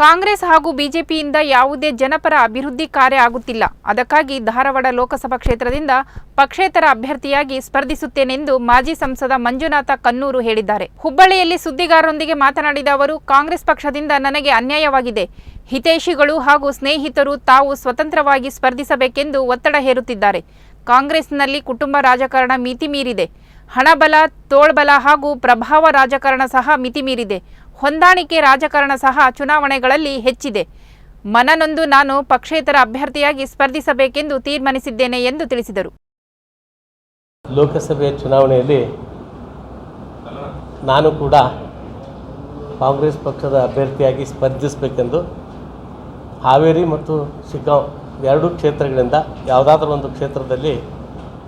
ಕಾಂಗ್ರೆಸ್ ಹಾಗೂ ಬಿಜೆಪಿಯಿಂದ ಯಾವುದೇ ಜನಪರ ಅಭಿವೃದ್ಧಿ ಕಾರ್ಯ ಆಗುತ್ತಿಲ್ಲ. ಅದಕ್ಕಾಗಿ ಧಾರವಾಡ ಲೋಕಸಭಾ ಕ್ಷೇತ್ರದಿಂದ ಪಕ್ಷೇತರ ಅಭ್ಯರ್ಥಿಯಾಗಿ ಸ್ಪರ್ಧಿಸುತ್ತೇನೆಂದು ಮಾಜಿ ಸಂಸದ ಮಂಜುನಾಥ ಕನ್ನೂರು ಹೇಳಿದ್ದಾರೆ. ಹುಬ್ಬಳ್ಳಿಯಲ್ಲಿ ಸುದ್ದಿಗಾರರೊಂದಿಗೆ ಮಾತನಾಡಿದ ಅವರು, ಕಾಂಗ್ರೆಸ್ ಪಕ್ಷದಿಂದ ನನಗೆ ಅನ್ಯಾಯವಾಗಿದೆ. ಹಿತೈಷಿಗಳು ಹಾಗೂ ಸ್ನೇಹಿತರು ತಾವು ಸ್ವತಂತ್ರವಾಗಿ ಸ್ಪರ್ಧಿಸಬೇಕೆಂದು ಒತ್ತಡ ಹೇರುತ್ತಿದ್ದಾರೆ. ಕಾಂಗ್ರೆಸ್ನಲ್ಲಿ ಕುಟುಂಬ ರಾಜಕಾರಣ ಮಿತಿ ಮೀರಿದೆ ಹಣಬಲ, ತೋಳ್ಬಲ ಹಾಗೂ ಪ್ರಭಾವ ರಾಜಕಾರಣ ಸಹ ಮಿತಿ ಮೀರಿದೆ ಹೊಂದಾಣಿಕೆ ರಾಜಕಾರಣ ಸಹ ಚುನಾವಣೆಗಳಲ್ಲಿ ಹೆಚ್ಚಿದೆ. ಮನನೊಂದು ನಾನು ಪಕ್ಷೇತರ ಅಭ್ಯರ್ಥಿಯಾಗಿ ಸ್ಪರ್ಧಿಸಬೇಕೆಂದು ತೀರ್ಮಾನಿಸಿದ್ದೇನೆ ಎಂದು ತಿಳಿಸಿದರು. ಲೋಕಸಭೆ ಚುನಾವಣೆಯಲ್ಲಿ ನಾನು ಕೂಡ ಕಾಂಗ್ರೆಸ್ ಪಕ್ಷದ ಅಭ್ಯರ್ಥಿಯಾಗಿ ಸ್ಪರ್ಧಿಸಬೇಕೆಂದು ಹಾವೇರಿ ಮತ್ತು ಶಿಗ್ಗಾಂವ್ ಎರಡೂ ಕ್ಷೇತ್ರಗಳಿಂದ ಯಾವುದಾದ್ರೂ ಒಂದು ಕ್ಷೇತ್ರದಲ್ಲಿ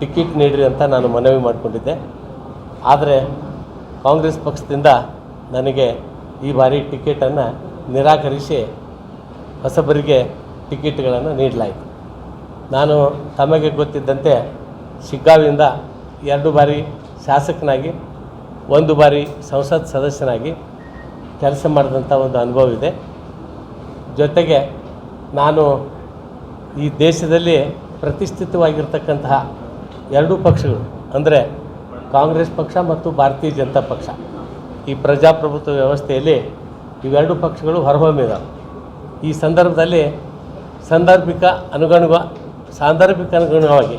ಟಿಕೆಟ್ ನೀಡಿರಿ ಅಂತ ನಾನು ಮನವಿ ಮಾಡಿಕೊಂಡಿದ್ದೆ. ಆದರೆ ಕಾಂಗ್ರೆಸ್ ಪಕ್ಷದಿಂದ ನನಗೆ ಈ ಬಾರಿ ಟಿಕೆಟನ್ನು ನಿರಾಕರಿಸಿ ಹೊಸಬರಿಗೆ ಟಿಕೆಟ್ಗಳನ್ನು ನೀಡಲಾಯಿತು. ನಾನು ತಮಗೆ ಗೊತ್ತಿದ್ದಂತೆ ಶಿಗ್ಗಾವಿಂದ ಎರಡು ಬಾರಿ ಶಾಸಕನಾಗಿ, ಒಂದು ಬಾರಿ ಸಂಸತ್ ಸದಸ್ಯನಾಗಿ ಕೆಲಸ ಮಾಡಿದಂಥ ಒಂದು ಅನುಭವ ಇದೆ. ಜೊತೆಗೆ ನಾನು ಈ ದೇಶದಲ್ಲಿ ಪ್ರತಿಷ್ಠಿತವಾಗಿರ್ತಕ್ಕಂತಹ ಎರಡೂ ಪಕ್ಷಗಳು, ಅಂದರೆ ಕಾಂಗ್ರೆಸ್ ಪಕ್ಷ ಮತ್ತು ಭಾರತೀಯ ಜನತಾ ಪಕ್ಷ. ಈ ಪ್ರಜಾಪ್ರಭುತ್ವ ವ್ಯವಸ್ಥೆಯಲ್ಲಿ ಇವೆರಡು ಪಕ್ಷಗಳು ಹೊರಹೊಮ್ಮಿದಾವೆ ಈ ಸಂದರ್ಭದಲ್ಲಿ ಸಂದರ್ಭಿಕ ಅನುಗುಣ ಸಾಂದರ್ಭಿಕ ಅನುಗುಣವಾಗಿ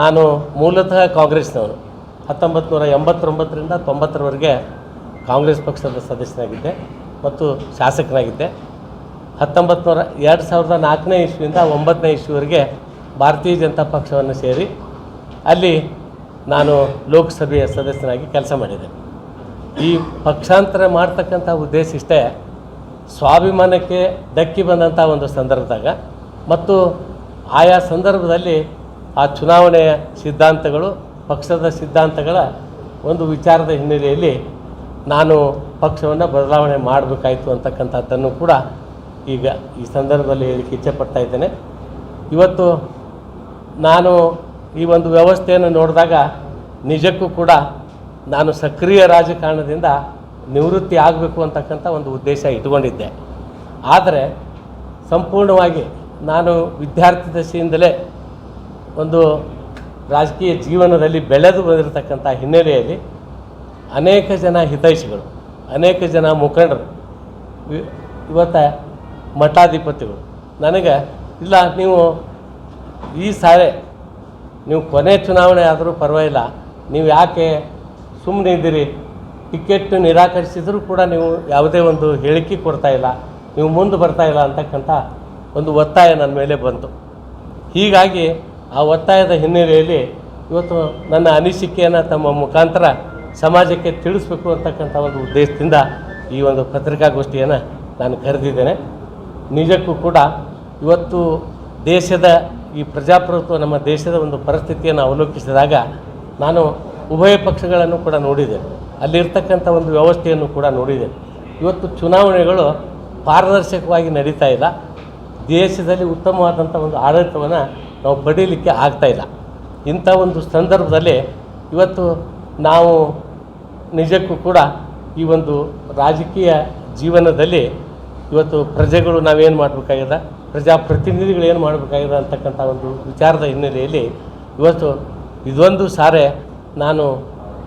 ನಾನು ಮೂಲತಃ ಕಾಂಗ್ರೆಸ್ನವನು. ಹತ್ತೊಂಬತ್ತು ನೂರ ಎಂಬತ್ತೊಂಬತ್ತರಿಂದ ತೊಂಬತ್ತರವರೆಗೆ ಕಾಂಗ್ರೆಸ್ ಪಕ್ಷದ ಸದಸ್ಯನಾಗಿದ್ದೆ ಮತ್ತು ಶಾಸಕನಾಗಿದ್ದೆ. ಹತ್ತೊಂಬತ್ತು ನೂರ ಎರಡು ಸಾವಿರದ ನಾಲ್ಕನೇ ಇಸ್ವಿಯಿಂದ ಒಂಬತ್ತನೇ ಇಸ್ವಿವರೆಗೆ ಭಾರತೀಯ ಜನತಾ ಪಕ್ಷವನ್ನು ಸೇರಿ ಅಲ್ಲಿ ನಾನು ಲೋಕಸಭೆಯ ಸದಸ್ಯನಾಗಿ ಕೆಲಸ ಮಾಡಿದೆ. ಈ ಪಕ್ಷಾಂತರ ಮಾಡ್ತಕ್ಕಂಥ ಉದ್ದೇಶ ಇಷ್ಟೇ. ಸ್ವಾಭಿಮಾನಕ್ಕೆ ಧಕ್ಕಿ ಬಂದಂಥ ಒಂದು ಸಂದರ್ಭದಾಗ ಮತ್ತು ಆಯಾ ಸಂದರ್ಭದಲ್ಲಿ ಆ ಚುನಾವಣೆಯ ಸಿದ್ಧಾಂತಗಳು, ಪಕ್ಷದ ಸಿದ್ಧಾಂತಗಳ ಒಂದು ವಿಚಾರದ ಹಿನ್ನೆಲೆಯಲ್ಲಿ ನಾನು ಪಕ್ಷವನ್ನು ಬದಲಾವಣೆ ಮಾಡಬೇಕಾಯಿತು ಅಂತಕ್ಕಂಥದ್ದನ್ನು ಕೂಡ ಈಗ ಈ ಸಂದರ್ಭದಲ್ಲಿ ಹೇಳಿಕ್ಕೆ ಇಚ್ಛೆಪಡ್ತಾ ಇದ್ದೇನೆ. ಇವತ್ತು ನಾನು ಈ ಒಂದು ವ್ಯವಸ್ಥೆಯನ್ನು ನೋಡಿದಾಗ ನಿಜಕ್ಕೂ ಕೂಡ ನಾನು ಸಕ್ರಿಯ ರಾಜಕಾರಣದಿಂದ ನಿವೃತ್ತಿ ಆಗಬೇಕು ಅಂತಕ್ಕಂಥ ಒಂದು ಉದ್ದೇಶ ಇಟ್ಕೊಂಡಿದ್ದೆ ಆದರೆ ಸಂಪೂರ್ಣವಾಗಿ ನಾನು ವಿದ್ಯಾರ್ಥಿ ದಶೆಯಿಂದಲೇ ಒಂದು ರಾಜಕೀಯ ಜೀವನದಲ್ಲಿ ಬೆಳೆದು ಬಂದಿರತಕ್ಕಂಥ ಹಿನ್ನೆಲೆಯಲ್ಲಿ ಅನೇಕ ಜನ ಹಿತೈಷಿಗಳು, ಅನೇಕ ಜನ ಮುಖಂಡರು ಇವತ್ತ ಮಠಾಧಿಪತಿಗಳು, ನನಗೆ ಇಲ್ಲ ನೀವು ಈ ಸಾರಿ ನೀವು ಕೊನೆ ಚುನಾವಣೆ ಆದರೂ ಪರವಾಗಿಲ್ಲ, ನೀವು ಯಾಕೆ ಸುಮ್ಮನೆ ಇದ್ದೀರಿ. ಟಿಕೆಟ್ ನಿರಾಕರಿಸಿದರೂ ಕೂಡ ನೀವು ಯಾವುದೇ ಒಂದು ಹೇಳಿಕೆ ಕೊಡ್ತಾ ಇಲ್ಲ. ನೀವು ಮುಂದೆ ಬರ್ತಾ ಇಲ್ಲ ಅಂತಕ್ಕಂಥ ಒಂದು ಒತ್ತಾಯ ನನ್ನ ಮೇಲೆ ಬಂತು. ಹೀಗಾಗಿ ಆ ಒತ್ತಾಯದ ಹಿನ್ನೆಲೆಯಲ್ಲಿ ಇವತ್ತು ನನ್ನ ಅನಿಸಿಕೆಯನ್ನು ತಮ್ಮ ಮುಖಾಂತರ ಸಮಾಜಕ್ಕೆ ತಿಳಿಸ್ಬೇಕು ಅಂತಕ್ಕಂಥ ಒಂದು ಉದ್ದೇಶದಿಂದ ಈ ಒಂದು ಪತ್ರಿಕಾಗೋಷ್ಠಿಯನ್ನು ನಾನು ಕರೆದಿದ್ದೇನೆ. ನಿಜಕ್ಕೂ ಕೂಡ ಇವತ್ತು ದೇಶದ ಈ ಪ್ರಜಾಪ್ರಭುತ್ವ ನಮ್ಮ ದೇಶದ ಒಂದು ಪರಿಸ್ಥಿತಿಯನ್ನು ಅವಲೋಕಿಸಿದಾಗ ನಾನು ಉಭಯ ಪಕ್ಷಗಳನ್ನು ಕೂಡ ನೋಡಿದೆ. ಅಲ್ಲಿರ್ತಕ್ಕಂಥ ಒಂದು ವ್ಯವಸ್ಥೆಯನ್ನು ಕೂಡ ನೋಡಿದೆ. ಇವತ್ತು ಚುನಾವಣೆಗಳು ಪಾರದರ್ಶಕವಾಗಿ ನಡೀತಾ ಇಲ್ಲ. ದೇಶದಲ್ಲಿ ಉತ್ತಮವಾದಂಥ ಒಂದು ಆಡಳಿತವನ್ನು ನಾವು ಪಡೀಲಿಕ್ಕೆ ಆಗ್ತಾಯಿಲ್ಲ ಇಂಥ ಒಂದು ಸಂದರ್ಭದಲ್ಲಿ ಇವತ್ತು ನಾವು ನಿಜಕ್ಕೂ ಕೂಡ ಈ ಒಂದು ರಾಜಕೀಯ ಜೀವನದಲ್ಲಿ ಇವತ್ತು ಪ್ರಜೆಗಳು ನಾವೇನು ಮಾಡಬೇಕಾಗಿದೆ ಪ್ರಜಾಪ್ರತಿನಿಧಿಗಳು ಏನು ಮಾಡಬೇಕಾಗಿದೆ ಅಂತಕ್ಕಂಥ ಒಂದು ವಿಚಾರದ ಹಿನ್ನೆಲೆಯಲ್ಲಿ ಇವತ್ತು ಇದೊಂದು ಸಾರೆ ನಾನು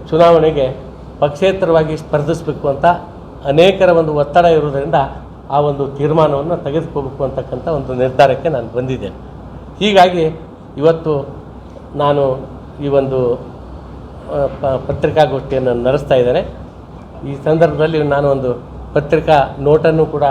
ಚುನಾವಣೆಗೆ ಪಕ್ಷೇತರವಾಗಿ ಸ್ಪರ್ಧಿಸಬೇಕು ಅಂತ ಅನೇಕರ ಒಂದು ಒತ್ತಡ ಇರುವುದರಿಂದ ಆ ಒಂದು ತೀರ್ಮಾನವನ್ನು ತೆಗೆದುಕೋಬೇಕು ಅಂತಕ್ಕಂಥ ಒಂದು ನಿರ್ಧಾರಕ್ಕೆ ನಾನು ಬಂದಿದ್ದೇನೆ ಹೀಗಾಗಿ ಇವತ್ತು ನಾನು ಈ ಒಂದು ಪತ್ರಿಕಾಗೋಷ್ಠಿಯನ್ನು ನಡೆಸ್ತಾ ಇದ್ದೇನೆ. ಈ ಸಂದರ್ಭದಲ್ಲಿ ನಾನು ಒಂದು ಪತ್ರಿಕಾ ನೋಟನ್ನು ಕೂಡ